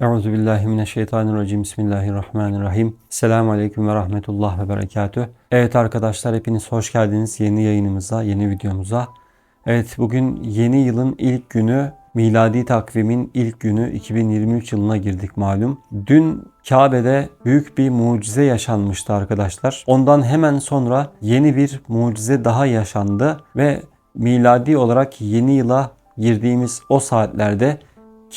Euzu billahi mineşşeytanirracim. Bismillahirrahmanirrahim. Selamun aleyküm ve rahmetullah ve berekatüh. Evet arkadaşlar hepiniz hoş geldiniz yeni yayınımıza, yeni videomuza. Evet bugün yeni yılın ilk günü, miladi takvimin ilk günü 2023 yılına girdik malum. Dün Kabe'de büyük bir mucize yaşanmıştı arkadaşlar. Ondan hemen sonra yeni bir mucize daha yaşandı ve miladi olarak yeni yıla girdiğimiz o saatlerde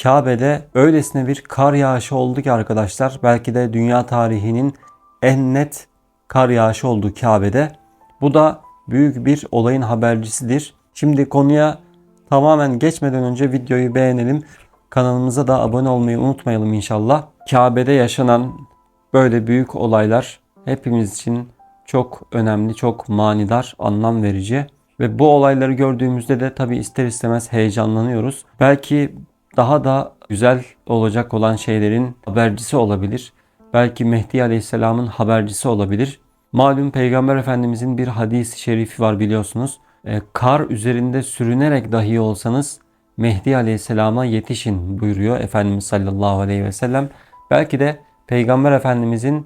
Kabe'de öylesine bir kar yağışı oldu ki arkadaşlar belki de dünya tarihinin en net kar yağışı oldu Kabe'de. Bu da büyük bir olayın habercisidir. Şimdi konuya tamamen geçmeden önce videoyu beğenelim. Kanalımıza da abone olmayı unutmayalım inşallah. Kabe'de yaşanan böyle büyük olaylar hepimiz için çok önemli, çok manidar, anlam verici. Ve bu olayları gördüğümüzde de tabi ister istemez heyecanlanıyoruz. Belki daha da güzel olacak olan şeylerin habercisi olabilir. Belki Mehdi Aleyhisselam'ın habercisi olabilir. Malum Peygamber Efendimizin bir hadisi şerifi var biliyorsunuz. E, kar üzerinde sürünerek dahi olsanız Mehdi Aleyhisselam'a yetişin buyuruyor Efendimiz sallallahu aleyhi ve sellem. Belki de Peygamber Efendimizin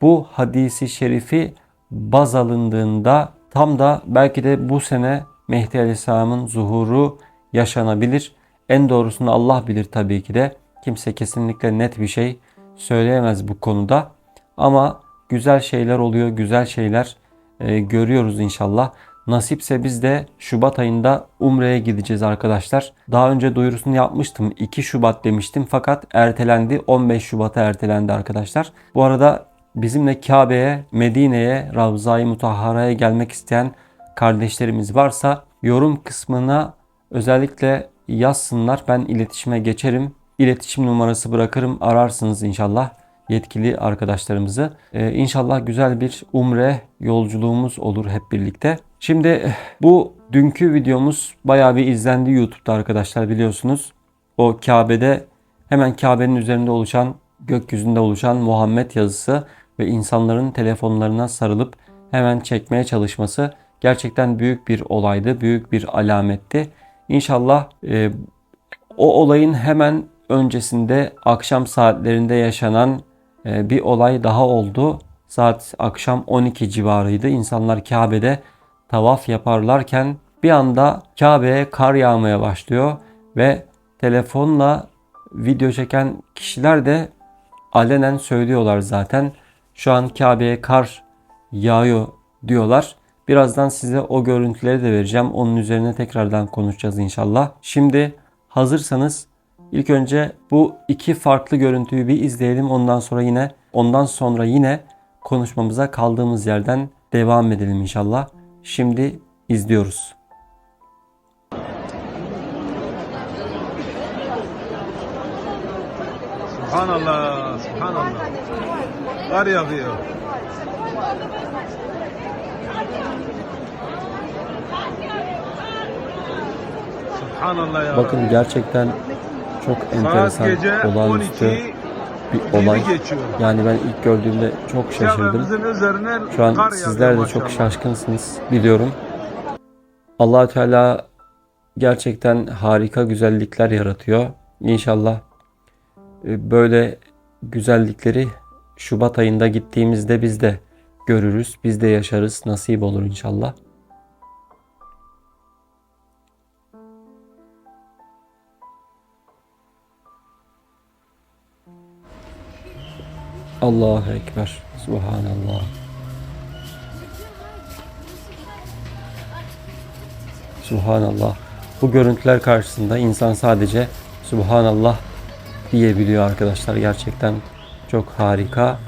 bu hadisi şerifi baz alındığında tam da belki de bu sene Mehdi Aleyhisselam'ın zuhuru yaşanabilir. En doğrusunu Allah bilir tabii ki de. Kimse kesinlikle net bir şey söyleyemez bu konuda. Ama güzel şeyler oluyor, güzel şeyler e, görüyoruz inşallah. Nasipse biz de Şubat ayında Umre'ye gideceğiz arkadaşlar. Daha önce duyurusunu yapmıştım. 2 Şubat demiştim fakat ertelendi. 15 Şubat'a ertelendi arkadaşlar. Bu arada bizimle Kabe'ye, Medine'ye, Ravza-i Mutahhara'ya gelmek isteyen kardeşlerimiz varsa yorum kısmına özellikle yazsınlar. Ben iletişime geçerim. İletişim numarası bırakırım. Ararsınız inşallah yetkili arkadaşlarımızı. Ee, inşallah güzel bir umre yolculuğumuz olur hep birlikte. Şimdi eh, bu dünkü videomuz bayağı bir izlendi YouTube'da arkadaşlar biliyorsunuz. O Kabe'de hemen Kabe'nin üzerinde oluşan gökyüzünde oluşan Muhammed yazısı ve insanların telefonlarına sarılıp hemen çekmeye çalışması gerçekten büyük bir olaydı, büyük bir alametti. İnşallah e, o olayın hemen öncesinde akşam saatlerinde yaşanan e, bir olay daha oldu. Saat akşam 12 civarıydı. İnsanlar Kabe'de tavaf yaparlarken bir anda Kabe'ye kar yağmaya başlıyor ve telefonla video çeken kişiler de alenen söylüyorlar zaten. Şu an Kabe'ye kar yağıyor diyorlar. Birazdan size o görüntüleri de vereceğim. Onun üzerine tekrardan konuşacağız inşallah. Şimdi hazırsanız ilk önce bu iki farklı görüntüyü bir izleyelim. Ondan sonra yine ondan sonra yine konuşmamıza kaldığımız yerden devam edelim inşallah. Şimdi izliyoruz. Subhanallah, subhanallah. Kar yağıyor. Subhanallah ya. Bakın gerçekten çok Saat enteresan, gece olağanüstü 12 bir olay. geçiyor. Yani ben ilk gördüğümde çok şaşırdım. Şu an sizler de çok şaşkınsınız biliyorum. allah Teala gerçekten harika güzellikler yaratıyor. İnşallah e, böyle güzellikleri Şubat ayında gittiğimizde biz de görürüz. Biz de yaşarız. Nasip olur inşallah. Allahu Ekber. Subhanallah. Subhanallah. Bu görüntüler karşısında insan sadece Subhanallah diyebiliyor arkadaşlar. Gerçekten çok harika,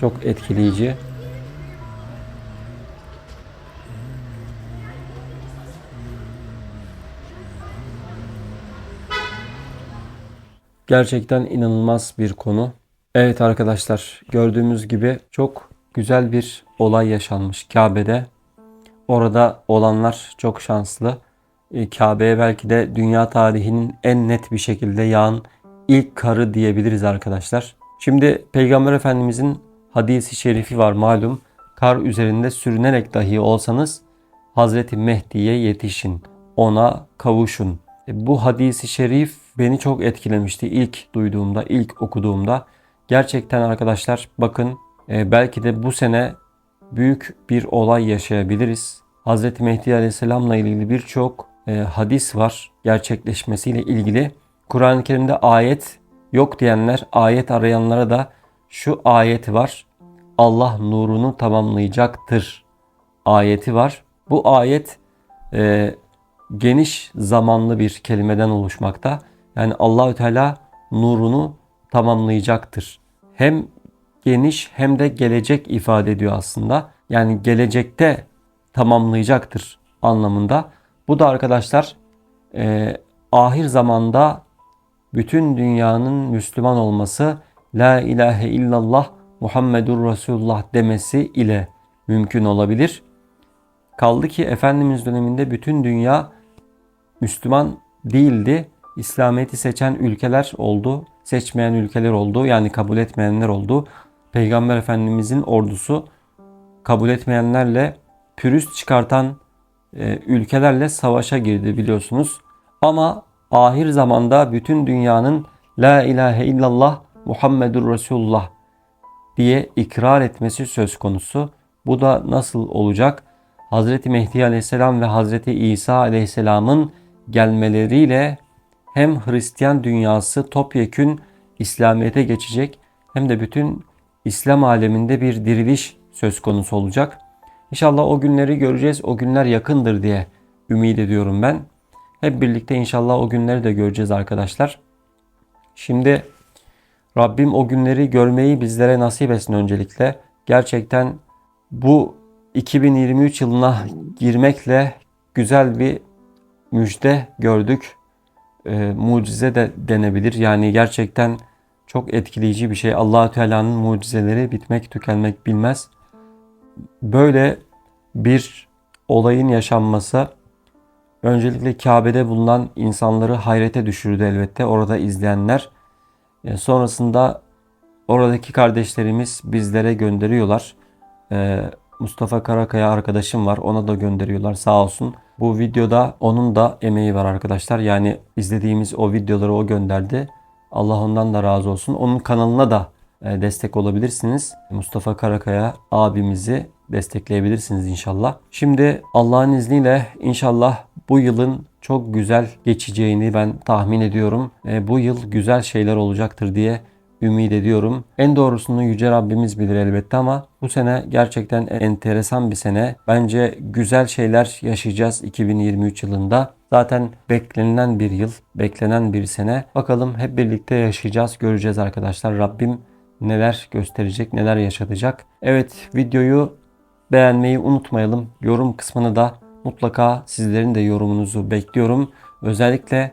çok etkileyici. Gerçekten inanılmaz bir konu. Evet arkadaşlar gördüğümüz gibi çok güzel bir olay yaşanmış Kabe'de. Orada olanlar çok şanslı. E, Kabe'ye belki de dünya tarihinin en net bir şekilde yağan ilk karı diyebiliriz arkadaşlar. Şimdi Peygamber Efendimizin hadisi şerifi var malum. Kar üzerinde sürünerek dahi olsanız Hazreti Mehdi'ye yetişin. Ona kavuşun. E, Bu hadisi şerif beni çok etkilemişti ilk duyduğumda, ilk okuduğumda. Gerçekten arkadaşlar bakın e, belki de bu sene büyük bir olay yaşayabiliriz. Hz. Mehdi Aleyhisselam'la ilgili birçok e, hadis var gerçekleşmesiyle ilgili. Kur'an-ı Kerim'de ayet yok diyenler, ayet arayanlara da şu ayet var. Allah nurunu tamamlayacaktır ayeti var. Bu ayet e, geniş zamanlı bir kelimeden oluşmakta. Yani Allahü Teala nurunu tamamlayacaktır. Hem geniş hem de gelecek ifade ediyor aslında. Yani gelecekte tamamlayacaktır anlamında. Bu da arkadaşlar e, ahir zamanda bütün dünyanın Müslüman olması, La ilahe illallah Muhammedur Resulullah demesi ile mümkün olabilir. Kaldı ki Efendimiz döneminde bütün dünya Müslüman değildi. İslamiyet'i seçen ülkeler oldu, seçmeyen ülkeler oldu. Yani kabul etmeyenler oldu. Peygamber Efendimizin ordusu kabul etmeyenlerle pürüz çıkartan e, ülkelerle savaşa girdi biliyorsunuz. Ama ahir zamanda bütün dünyanın La ilahe illallah Muhammedur Resulullah diye ikrar etmesi söz konusu. Bu da nasıl olacak? Hazreti Mehdi Aleyhisselam ve Hazreti İsa Aleyhisselam'ın gelmeleriyle hem Hristiyan dünyası topyekün İslamiyet'e geçecek hem de bütün İslam aleminde bir diriliş söz konusu olacak. İnşallah o günleri göreceğiz. O günler yakındır diye ümit ediyorum ben. Hep birlikte inşallah o günleri de göreceğiz arkadaşlar. Şimdi Rabbim o günleri görmeyi bizlere nasip etsin öncelikle. Gerçekten bu 2023 yılına girmekle güzel bir müjde gördük. E, mucize de denebilir. Yani gerçekten çok etkileyici bir şey. Allahü Teala'nın mucizeleri bitmek tükenmek bilmez. Böyle bir olayın yaşanması öncelikle Kabe'de bulunan insanları hayrete düşürdü elbette. Orada izleyenler. E, sonrasında oradaki kardeşlerimiz bizlere gönderiyorlar. E, Mustafa Karakaya arkadaşım var. Ona da gönderiyorlar sağ olsun. Bu videoda onun da emeği var arkadaşlar. Yani izlediğimiz o videoları o gönderdi. Allah ondan da razı olsun. Onun kanalına da e, destek olabilirsiniz. Mustafa Karakaya abimizi destekleyebilirsiniz inşallah. Şimdi Allah'ın izniyle inşallah bu yılın çok güzel geçeceğini ben tahmin ediyorum. E, bu yıl güzel şeyler olacaktır diye ümit ediyorum. En doğrusunu Yüce Rabbimiz bilir elbette ama bu sene gerçekten enteresan bir sene. Bence güzel şeyler yaşayacağız 2023 yılında. Zaten beklenilen bir yıl, beklenen bir sene. Bakalım hep birlikte yaşayacağız, göreceğiz arkadaşlar. Rabbim neler gösterecek, neler yaşatacak. Evet videoyu beğenmeyi unutmayalım. Yorum kısmını da mutlaka sizlerin de yorumunuzu bekliyorum. Özellikle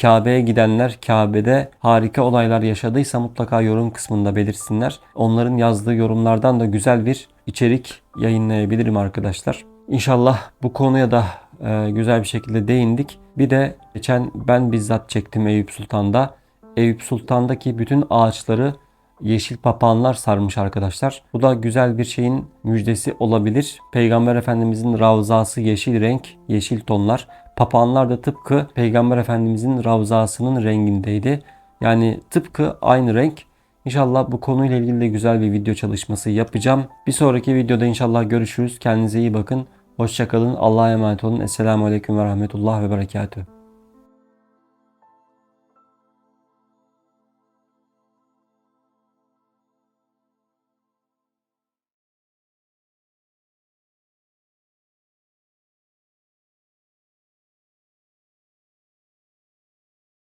Kabe'ye gidenler Kabe'de harika olaylar yaşadıysa mutlaka yorum kısmında belirsinler. Onların yazdığı yorumlardan da güzel bir içerik yayınlayabilirim arkadaşlar. İnşallah bu konuya da e, güzel bir şekilde değindik. Bir de geçen ben bizzat çektim Eyüp Sultan'da. Eyüp Sultan'daki bütün ağaçları yeşil papağanlar sarmış arkadaşlar. Bu da güzel bir şeyin müjdesi olabilir. Peygamber Efendimizin ravzası yeşil renk, yeşil tonlar. Papağanlar da tıpkı Peygamber Efendimizin ravzasının rengindeydi. Yani tıpkı aynı renk. İnşallah bu konuyla ilgili de güzel bir video çalışması yapacağım. Bir sonraki videoda inşallah görüşürüz. Kendinize iyi bakın. Hoşçakalın. Allah'a emanet olun. Esselamu Aleyküm ve Rahmetullah ve Berekatühü.